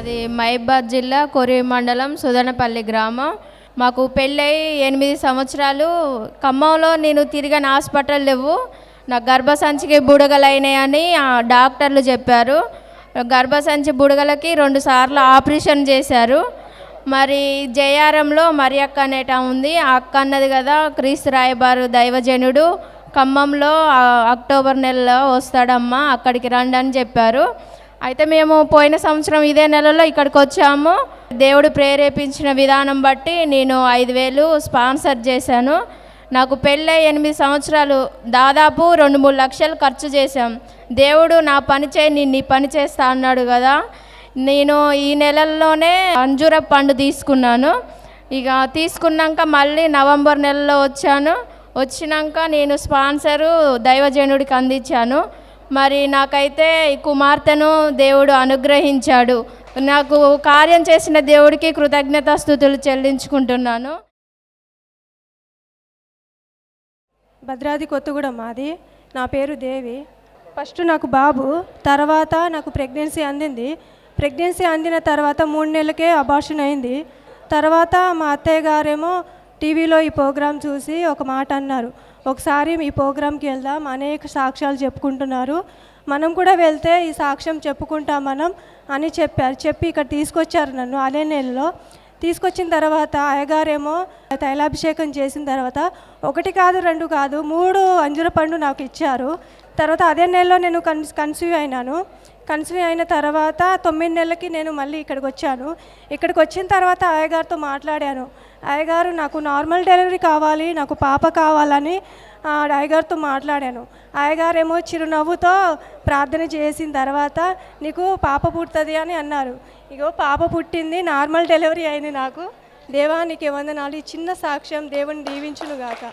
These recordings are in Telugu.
మాది మహిబాద్ జిల్లా కొరి మండలం సుదనపల్లి గ్రామం. మాకు పెళ్ళై ఎనిమిది సంవత్సరాలు. ఖమ్మంలో నేను తిరిగిన హాస్పిటల్ లేవు. నా గర్భసంచికి బుడగలైనాయని డాక్టర్లు చెప్పారు. గర్భసంచి బుడగలకి రెండు సార్లు ఆపరేషన్ చేశారు. మరి జయారంలో మరి అక్క అనేట ఉంది. ఆ అక్క అన్నది కదా క్రీస్తు రాయబారు దైవజనుడు. ఖమ్మంలో అక్టోబర్ నెలలో వస్తాడమ్మా అక్కడికి రండి అని చెప్పారు. అయితే మేము పోయిన సంవత్సరం ఇదే నెలలో ఇక్కడికి వచ్చాము. దేవుడు ప్రేరేపించిన విధానం బట్టి నేను ఐదు వేలు స్పాన్సర్ చేశాను. నాకు పెళ్ళై ఎనిమిది సంవత్సరాలు దాదాపు రెండు మూడు లక్షలు ఖర్చు చేశాం. దేవుడు నా పని చేయి నేను నీ పని చేస్తా అన్నాడు కదా. నేను ఈ నెలల్లోనే అంజూర పండు తీసుకున్నాను. ఇక తీసుకున్నాక మళ్ళీ నవంబర్ నెలలో వచ్చాను. వచ్చినాక నేను స్పాన్సరు దైవజనుడికి అందించాను. మరి నాకైతే ఈ కుమార్తెను దేవుడు అనుగ్రహించాడు. నాకు కార్యం చేసిన దేవుడికి కృతజ్ఞతాస్థుతులు చెల్లించుకుంటున్నాను. భద్రాది కొత్తగూడెం మాది. నా పేరు దేవి. ఫస్ట్ నాకు బాబు తర్వాత నాకు ప్రెగ్నెన్సీ అందింది. ప్రెగ్నెన్సీ అందిన తర్వాత మూడు నెలలకే అబార్షన్ అయింది. తర్వాత మా అత్తయ్య గారేమో టీవీలో ఈ ప్రోగ్రాం చూసి ఒక మాట అన్నారు. ఒకసారి ఈ ప్రోగ్రాంకి వెళ్దాం. అనేక సాక్ష్యాలు చెప్పుకుంటున్నారు. మనం కూడా వెళ్తే ఈ సాక్ష్యం చెప్పుకుంటాం మనం అని చెప్పారు. చెప్పి ఇక్కడ తీసుకొచ్చారు నన్ను అదే నెలలో. తీసుకొచ్చిన తర్వాత అయ్యగారేమో తైలాభిషేకం చేసిన తర్వాత ఒకటి కాదు రెండు కాదు మూడు అంజుర పండు నాకు ఇచ్చారు. తర్వాత అదే నెలలో నేను కన్ కన్సీవ్ అయినాను. కన్సీవ్ అయిన తర్వాత తొమ్మిది నెలలకి నేను మళ్ళీ ఇక్కడికి వచ్చాను. ఇక్కడికి వచ్చిన తర్వాత అయ్యగారితో మాట్లాడాను. అయ్యగారు నాకు నార్మల్ డెలివరీ కావాలి నాకు పాప కావాలని అయ్యగారితో మాట్లాడాను. అయ్యగారేమో చిరునవ్వుతో ప్రార్థన చేసిన తర్వాత నీకు పాప పుడుతుంది అని అన్నారు. ఇగో పాప పుట్టింది నార్మల్ డెలివరీ అయింది నాకు. దేవానికి వందనాలు. ఈ చిన్న సాక్ష్యం దేవుని దీవించునుగాక.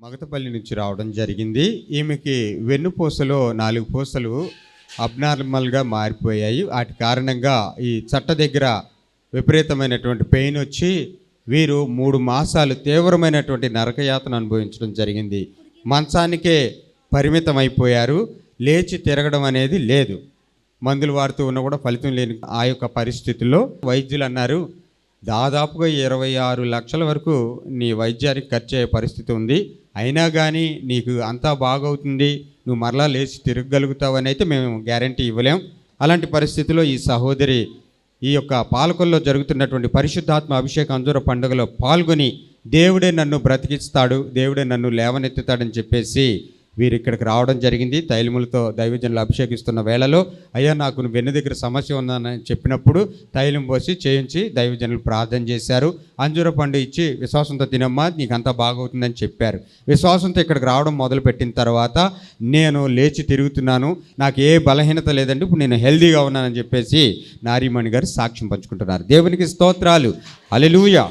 మగతపల్లి నుంచి రావడం జరిగింది. ఈమెకి వెన్నుపూసలో నాలుగు పూసలు అబ్నార్మల్గా మారిపోయాయి. వాటి కారణంగా ఈ చట్ట దగ్గర విపరీతమైనటువంటి పెయిన్ వచ్చి వీరు మూడు మాసాలు తీవ్రమైనటువంటి నరకయాతన అనుభవించడం జరిగింది. మంచానికే పరిమితం అయిపోయారు లేచి తిరగడం అనేది లేదు. మందులు వాడుతూ ఉన్నా కూడా ఫలితం లేని ఆ యొక్క పరిస్థితుల్లో వైద్యులు అన్నారు దాదాపుగా ఇరవై ఆరు లక్షల వరకు నీ వైద్యానికి ఖర్చు అయ్యే పరిస్థితి ఉంది. అయినా కానీ నీకు అంతా బాగవుతుంది. నువ్వు మరలా లేచి తిరగగలుగుతావు అని అయితే మేము గ్యారంటీ ఇవ్వలేం. అలాంటి పరిస్థితిలో ఈ సహోదరి ఈ యొక్క పాలకొల్లో జరుగుతున్నటువంటి పరిశుద్ధాత్మ అభిషేక అంజూర పండుగలో పాల్గొని దేవుడే నన్ను బ్రతికిస్తాడు దేవుడే నన్ను లేవనెత్తుతాడని చెప్పేసి వీరు ఇక్కడికి రావడం జరిగింది. తైలములతో దైవజనులు అభిషేకిస్తున్న వేళలో అయ్యా నాకు వెన్ను దగ్గర సమస్య ఉందని చెప్పినప్పుడు తైలం పోసి చేయించి దైవజనులు ప్రార్థన చేశారు. అంజూర పండు ఇచ్చి విశ్వాసంతో తినమ్మా నీకు అంతా బాగవుతుందని చెప్పారు. విశ్వాసంతో ఇక్కడికి రావడం మొదలుపెట్టిన తర్వాత నేను లేచి తిరుగుతున్నాను. నాకు ఏ బలహీనత లేదండి. ఇప్పుడు నేను హెల్దీగా ఉన్నానని చెప్పేసి నారీమణి గారు సాక్ష్యం పంచుకుంటున్నారు. దేవునికి స్తోత్రాలు. అలెలుయా